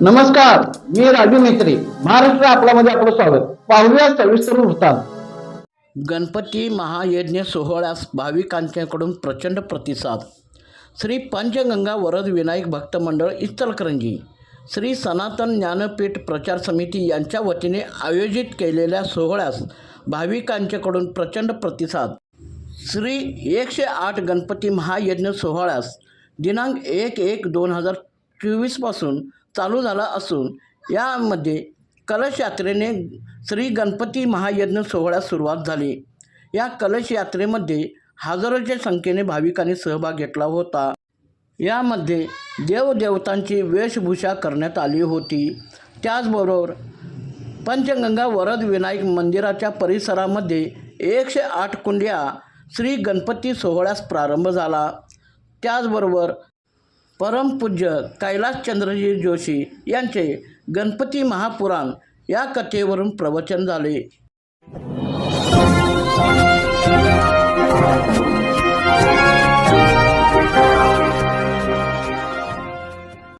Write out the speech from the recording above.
नमस्कार मी राजू मेत्री महाराष्ट्र आपल्यामध्ये आपलं स्वागत. पाहूया सविस्तर वृत्तांत. गणपती महायज्ञ सोहळ्यास भाविकांच्याकडून प्रचंड प्रतिसाद. श्री पंचगंगा वरद विनायक भक्त मंडळ इचलकरंजी श्री सनातन ज्ञानपीठ प्रचार समिती यांच्या वतीने आयोजित केलेल्या सोहळ्यास भाविकांच्याकडून प्रचंड प्रतिसाद. श्री एकशे आठ गणपती महायज्ञ सोहळ्यास दिनांक एक एक दोन हजार चोवीसपासून चालू झाला असून यामध्ये कलश यात्रेने श्री गणपती महायज्ञ सोहळ्यास सुरुवात झाली. या कलश यात्रेमध्ये हजारोच्या संख्येने भाविकांनी सहभाग घेतला होता. यामध्ये देवदेवतांची वेशभूषा करण्यात आली होती. त्याचबरोबर पंचगंगा वरद विनायक मंदिराच्या परिसरामध्ये एकशे आठ कुंड्या श्री गणपती सोहळ्यास प्रारंभ झाला. त्याचबरोबर परमपूज्य कैलासचंद्रजी जोशी यांचे गणपती महापुराण या कथेवरून प्रवचन झाले.